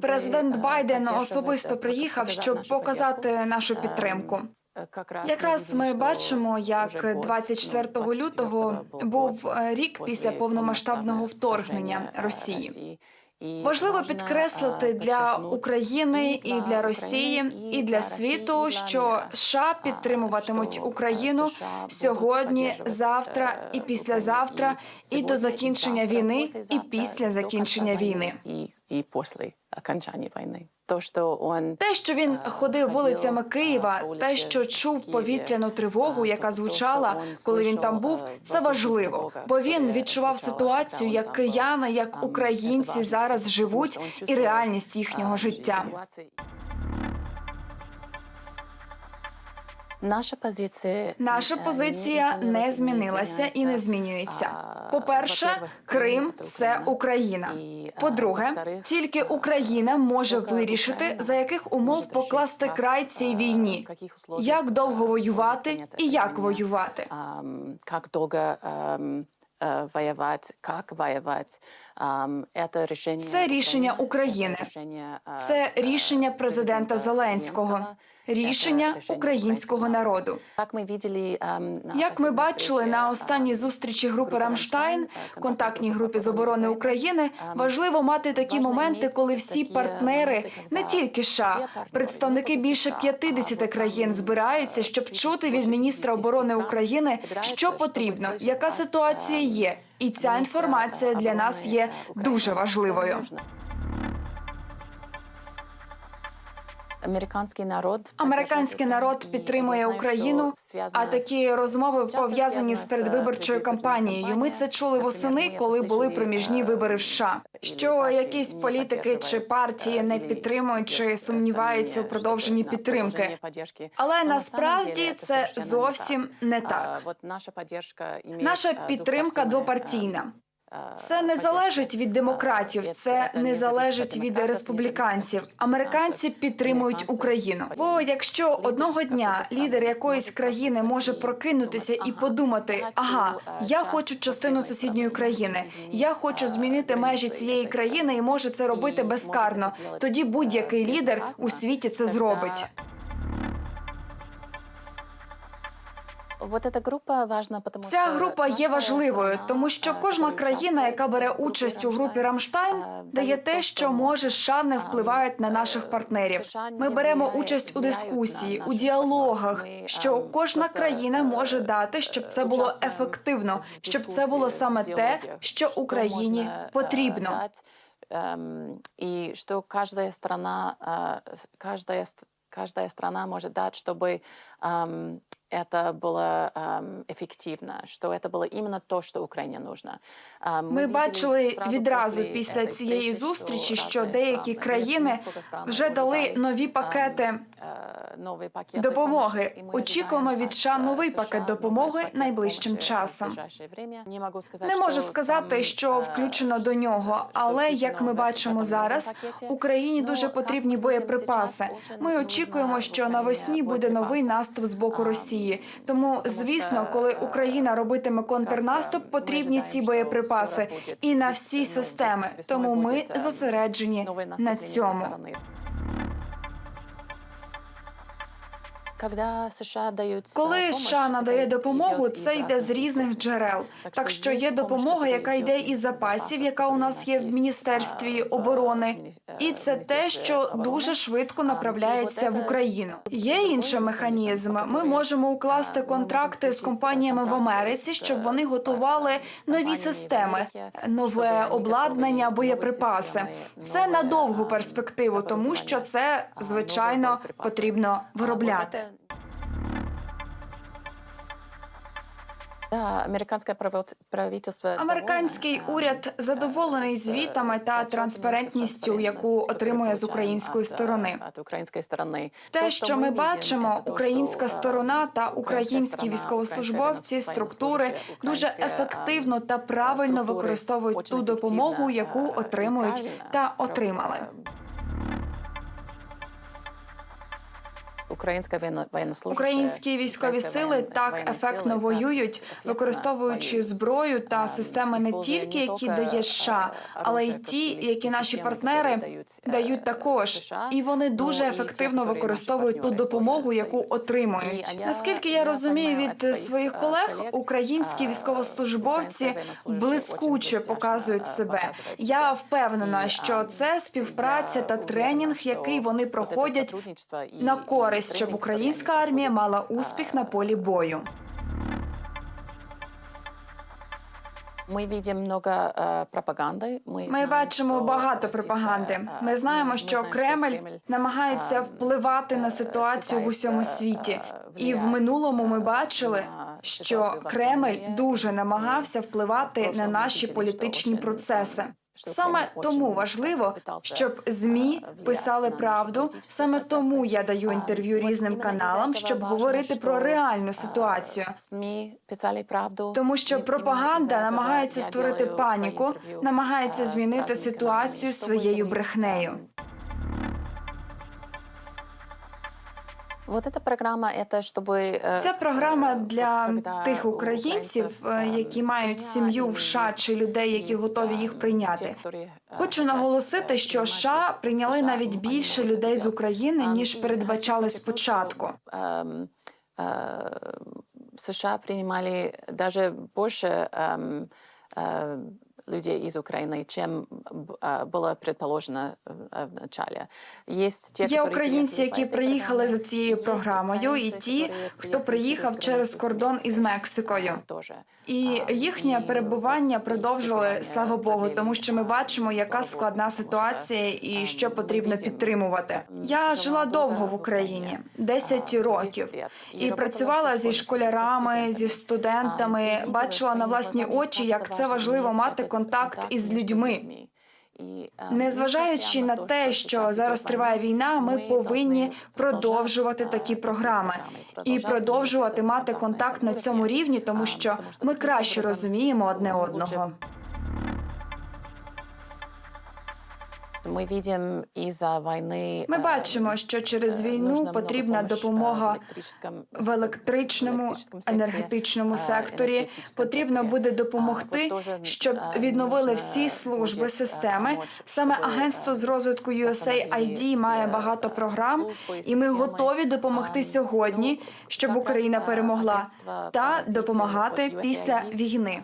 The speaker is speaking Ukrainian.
Президент э, Байден особисто э, приїхав, щоб показати нашу підтримку. Е, Якраз, ми бачимо, як вже год, 24 ну, лютого був е, рік після повномасштабного вторгнення Росії. І Важливо підкреслити е, для України і для Росії, і для світу, що. США підтримуватимуть Україну сьогодні, завтра е, і післязавтра, і до закінчення війни, і після закінчення війни. І після окончання війни. То, що он Те, що він Е, ходив вулицями е, Києва, те, що чув повітряну тривогу, е, яка звучала, коли він там був, це важливо. Бо він відчував ситуацію, як кияни, як українці зараз живуть, і реальність їхнього життя. Наша позиція Наша позиція не змінилася і не змінюється. По-перше, Крим це Україна. По-друге, тільки Україна може вирішити, за яких умов покласти край цій війні, як довго воювати і як воювати. Е, воювати, як воювати. Це рішення Це рішення України. е, Це е, рішення президента Зеленського, рішення українського народу. Як ми ми бачили на останній зустрічі групи Рамштайн, «Рамштайн», контактній групі з оборони України, важливо мати такі моменти, коли всі партнери, не тільки США, представники більше США, 50 країн збираються, е, щоб чути від міністра оборони України, що потрібно, яка ситуація е, є, і ця інформація для нас є дуже важливою. Американський народ Американський народ підтримує Україну, а такі розмови пов'язані з передвиборчою кампанією. Ми це чули восени, коли були проміжні вибори в США. Що якісь політики чи партії не підтримують чи сумніваються у продовженні підтримки. Але насправді це зовсім не так. Наша підтримка двопартійна. Це не залежить від демократів, це не залежить від республіканців. Американці підтримують Україну. Бо якщо одного дня лідер якоїсь країни може прокинутися і подумати: ага, я хочу частину сусідньої країни, я хочу змінити межі цієї країни і може це робити безкарно. Тоді будь-який лідер у світі це зробить. Ця група є важливою, тому що кожна країна, яка бере участь у групі Рамштайн, дає те, що може США не впливають на наших партнерів. Ми беремо участь у дискусії, у діалогах, що кожна країна може дати, щоб це було ефективно, щоб це було саме те, що Україні потрібно. Ем, І що кожна страна, е, кожна, кожна страна може дати, щоб ем, это было эм, эффективно, что это было именно то, что Украине нужно. Ем, Ми видели бачили сразу відразу после після этой цієї встречи, зустрічі, что що разные деякі страны, країни несколько стран вже дали ожидали, нові ем, пакети е, нові пакети допомоги. помощи, і ми Очікуємо ожидаємо від США від, е, новий США пакет новий допомоги пакет найближчим помощи в часом. ближайшее время. Не можу сказати, Не можу що сказати, там, що е, включено до нього, що але включено як ми в бачимо цьому зараз, пакеті. Україні Ну, дуже як потрібні ми бачимо боєприпаси. зараз, дуже Ми нужна очікуємо, що Україні навесні буде новий боєприпаси. наступ з боку А, Росії. Тому, звісно, коли е, Україна робитиме контрнаступ, потрібні ці боєприпаси і на всі системи. Тому ми е, зосереджені на цьому. Коли США надає допомогу, це йде з різних джерел. Так що є допомога, яка йде із запасів, яка у нас є в міністерстві оборони, і це те, що дуже швидко направляється в Україну. Є інший механізм. Ми можемо укласти контракти з компаніями в Америці, щоб вони готували нові системи, нове обладнання, боєприпаси. Це на довгу перспективу, тому що це звичайно потрібно виробляти. Американське правительство Американський уряд е, задоволений звітами та транспарентністю, яку отримує з української сторони. Те, що ми бачимо, українська е, сторона та українські військовослужбовці, структури дуже е, ефективно та правильно використовують ту допомогу, яку е, отримують та отримали. Українська воєнна- воєннослужаща, Українські військові сили так ефектно воюють, використовуючи зброю та Ем, системи не тільки які дає США, е, але й ті, які наші партнери дають, е, також, і вони ну, дуже ефективно використовують ту допомогу, яку отримують. Наскільки я розумію від своїх, е, колег, українські військовослужбовці блискуче показують себе. Я впевнена, що ем, це співпраця та тренінг, який вони проходять на користь, щоб українська армія мала успіх на полі бою. Ми е, пропаганди. Ми, бачимо багато пропаганди. е, Ми знаємо, що Кремль намагається е, впливати на ситуацію в усьому світі. І в минулому ми бачили, що Кремль дуже намагався впливати на наші політичні процеси. Саме тому важливо, щоб е, змі писали правду. Саме тому я даю інтерв'ю різним каналам, щоб говорити про реальну е, ситуацію. СМІ писали правду. Тому що пропаганда намагається створити паніку, намагається е, змінити ситуацію своєю брехнею. Вот эта програма, это чтобы... э, Ця програма э, для когда тих у українців, українців, е, ем, які мають сім'я, сім'ю і в США є- чи людей, які є, готові їх ем, прийняти. ті, які, е, Хочу хотять, наголосити, е, що приймати США прийняли США, навіть ну, більше вони людей з хотять. України Ем, ніж і передбачали хочу сказати, спочатку. що, ем, е, США принимали даже больше эм, э, людей из Украины, чем б- э, было предположено э, в начале. Есть те, Є которые українці, приехали по які этой приїхали за программе, цією и есть програмою, і украинцы, ті, которые хто приехали приїхав через границу с кордон із Мексикой, Мексикою. а, тоже. І А, їхнє і перебування от продовжили, перебування слава Богу, продлили. тому що ми бачимо, яка Слава Богу, складна тому що, ситуація і ем, що ми потрібно бачимо, підтримувати. ем, Я жила жила довго довго в в Україні, Україні, 10 а, років, 10 лет. і работала працювала зі зі школярами, зі студентами, А, і виділа бачила на своїми власні глазами, очі, як як це це важливо важливо мати мати этот контакт із людьми. ем, Незважаючи на те, що зараз триває війна, ми повинні продовжувати такі програми і продовжувати мати контакт на цьому рівні, тому що ми краще розуміємо одне одного. Ми бачимо е, бачимо, що через е, війну потрібна допомога е, в електричному, енергетичному секторі. Потрібно буде допомогти, щоб відновили всі служби системи. Саме агентство з розвитку USAID має багато програм, і ми готові допомогти сьогодні, щоб Україна перемогла та допомагати після війни.